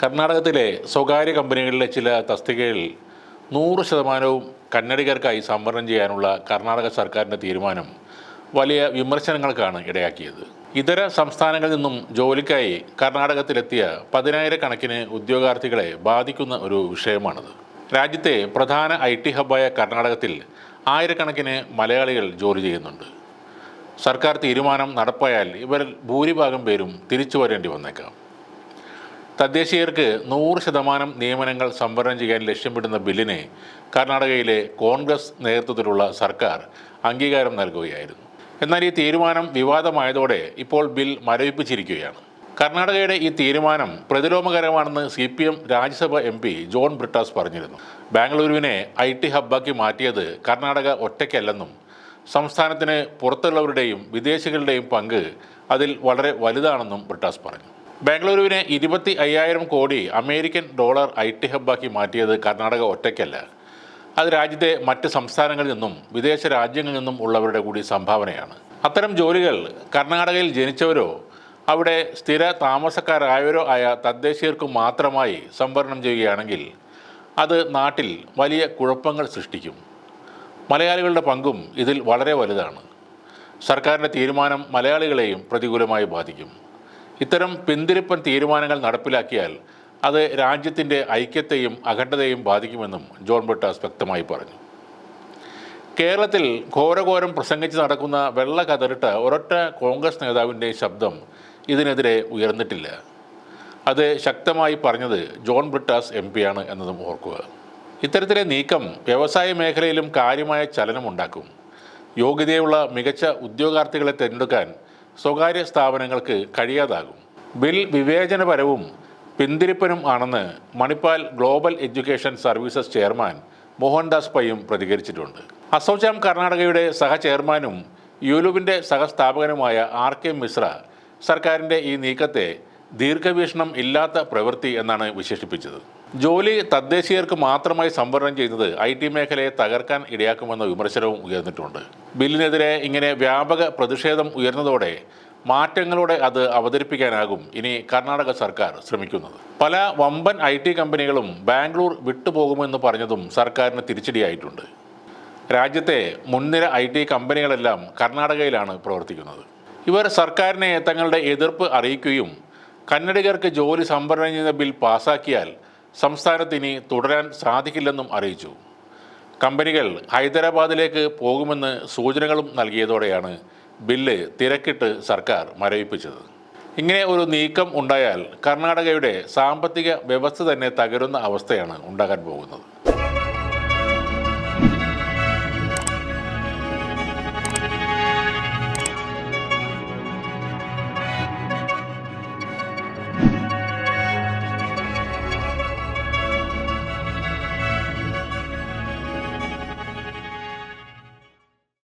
കർണാടകത്തിലെ സ്വകാര്യ കമ്പനികളിലെ ചില തസ്തികയിൽ നൂറ് ശതമാനവും കന്നഡികർക്കായി സംവരണം ചെയ്യാനുള്ള കർണാടക സർക്കാരിന്റെ തീരുമാനം വലിയ വിമർശനങ്ങൾക്കാണ് ഇടയാക്കിയത്. ഇതര സംസ്ഥാനങ്ങളിൽ നിന്നും ജോലിക്കായി കർണാടകത്തിലെത്തിയ പതിനായിരക്കണക്കിന് ഉദ്യോഗാർത്ഥികളെ ബാധിക്കുന്ന ഒരു വിഷയമാണിത്. രാജ്യത്തെ പ്രധാന ഐ ടി ഹബ്ബായ കർണാടകത്തിൽ ആയിരക്കണക്കിന് മലയാളികൾ ജോലി ചെയ്യുന്നുണ്ട്. സർക്കാർ തീരുമാനം നടപ്പായാൽ ഇവരിൽ ഭൂരിഭാഗം പേരും തിരിച്ചു വരേണ്ടി വന്നേക്കാം. തദ്ദേശീയർക്ക് നൂറ് ശതമാനം നിയമനങ്ങൾ സംവരണം ചെയ്യാൻ ലക്ഷ്യമിടുന്ന ബില്ലിനെ കർണാടകയിലെ കോൺഗ്രസ് നേതൃത്വത്തിലുള്ള സർക്കാർ അംഗീകാരം നൽകുകയായിരുന്നു. എന്നാൽ ഈ തീരുമാനം വിവാദമായതോടെ ഇപ്പോൾ ബിൽ മരവിപ്പിച്ചിരിക്കുകയാണ്. കർണാടകയുടെ ഈ തീരുമാനം പ്രതിലോമകരമാണെന്ന് C P M Rajya Sabha M P John Brittas പറഞ്ഞിരുന്നു. ബാംഗ്ലൂരുവിനെ ഐ ടി ഹബ്ബാക്കി മാറ്റിയത് കർണാടക ഒറ്റയ്ക്കല്ലെന്നും സംസ്ഥാനത്തിന് പുറത്തുള്ളവരുടെയും വിദേശികളുടെയും പങ്ക് അതിൽ വളരെ വലുതാണെന്നും ബ്രിട്ടാസ് പറഞ്ഞു. ബാംഗ്ലൂരുവിനെ ഇരുപത്തി അയ്യായിരം കോടി അമേരിക്കൻ ഡോളർ ഐ ടി ഹബ്ബാക്കി മാറ്റിയത് കർണാടക ഒറ്റയ്ക്കല്ല. അത് രാജ്യത്തെ മറ്റ് സംസ്ഥാനങ്ങളിൽ നിന്നും വിദേശ രാജ്യങ്ങളിൽ നിന്നും ഉള്ളവരുടെ കൂടി സംഭാവനയാണ്. അത്തരം ജോലികൾ കർണാടകയിൽ ജനിച്ചവരോ അവിടെ സ്ഥിര താമസക്കാരായവരോ ആയ തദ്ദേശീയർക്ക് മാത്രമായി സംവരണം ചെയ്യുകയാണെങ്കിൽ അത് നാട്ടിൽ വലിയ കുഴപ്പങ്ങൾ സൃഷ്ടിക്കും. മലയാളികളുടെ പങ്കും ഇതിൽ വളരെ വലുതാണ്. സർക്കാരിന്റെ തീരുമാനം മലയാളികളെയും പ്രതികൂലമായി ബാധിക്കും. ഇത്തരം പിന്തിരിപ്പൻ തീരുമാനങ്ങൾ നടപ്പിലാക്കിയാൽ അത് രാജ്യത്തിന്റെ ഐക്യത്തെയും അഖണ്ഡതയും ബാധിക്കുമെന്നും ജോൺ ബ്രിട്ടാസ് വ്യക്തമായി പറഞ്ഞു. കേരളത്തിൽ ഘോരഘോരം പ്രസംഗിച്ച് നടക്കുന്ന വെള്ള കതറിട്ട ഒരൊറ്റ കോൺഗ്രസ് നേതാവിന്റെ ശബ്ദം ഇതിനെതിരെ ഉയർന്നിട്ടില്ല. അത് ശക്തമായി പറഞ്ഞത് ജോൺ ബ്രിട്ടാസ് എം പിയാണ് എന്നതും ഓർക്കുക. ഇത്തരത്തിലെ നീക്കം വ്യവസായ മേഖലയിലും കാര്യമായ ചലനമുണ്ടാക്കും യോഗ്യതയുള്ള മികച്ച ഉദ്യോഗാർത്ഥികളെ തിരഞ്ഞെടുക്കാൻ സ്വകാര്യ സ്ഥാപനങ്ങൾക്ക് കഴിയാതാകും. ബിൽ വിവേചനപരവും പിന്തിരിപ്പനും ആണെന്ന് Manipal global education services chairman Mohandas പയ്യും പ്രതികരിച്ചിട്ടുണ്ട്. അസോചാം കർണാടകയുടെ സഹ ചെയർമാനും യുലുവിന്റെ സഹസ്ഥാപകനുമായ ആർ കെ മിശ്ര സർക്കാരിന്റെ ഈ നീക്കത്തെ ദീർഘവീക്ഷണം ഇല്ലാത്ത പ്രവൃത്തി എന്നാണ് വിശേഷിപ്പിച്ചത്. ജോലി തദ്ദേശീയർക്ക് മാത്രമായി സംവരണം ചെയ്യുന്നത് ഐ ടി മേഖലയെ തകർക്കാൻ ഇടയാക്കുമെന്ന വിമർശനവും ഉയർന്നിട്ടുണ്ട്. ബില്ലിനെതിരെ ഇങ്ങനെ വ്യാപക പ്രതിഷേധം ഉയർന്നതോടെ മാറ്റങ്ങളോടെ അത് അവതരിപ്പിക്കാനാകും ഇനി കർണാടക സർക്കാർ ശ്രമിക്കുന്നത്. പല വമ്പൻ ഐ ടി കമ്പനികളും ബാംഗ്ലൂർ വിട്ടുപോകുമെന്ന് പറഞ്ഞതും സർക്കാരിന് തിരിച്ചടിയായിട്ടുണ്ട്. രാജ്യത്തെ മുൻനിര ഐ ടി കമ്പനികളെല്ലാം കർണാടകയിലാണ് പ്രവർത്തിക്കുന്നത്. ഇവർ സർക്കാരിനെ തങ്ങളുടെ എതിർപ്പ് അറിയിക്കുകയും കന്നഡികർക്ക് ജോലി സംവരണം ചെയ്യുന്ന ബിൽ പാസാക്കിയാൽ സംസ്ഥാനത്ത് ഇനി തുടരാൻ സാധിക്കില്ലെന്നും അറിയിച്ചു. കമ്പനികൾ ഹൈദരാബാദിലേക്ക് പോകുമെന്ന് സൂചനകളും നൽകിയതോടെയാണ് ബില്ല് തിരക്കിട്ട് സർക്കാർ മരവിപ്പിച്ചത്. ഇങ്ങനെ ഒരു നീക്കം ഉണ്ടായാൽ കർണാടകയുടെ സാമ്പത്തിക വ്യവസ്ഥ തന്നെ തകരുന്ന അവസ്ഥയാണ് ഉണ്ടാകാൻ പോകുന്നത്.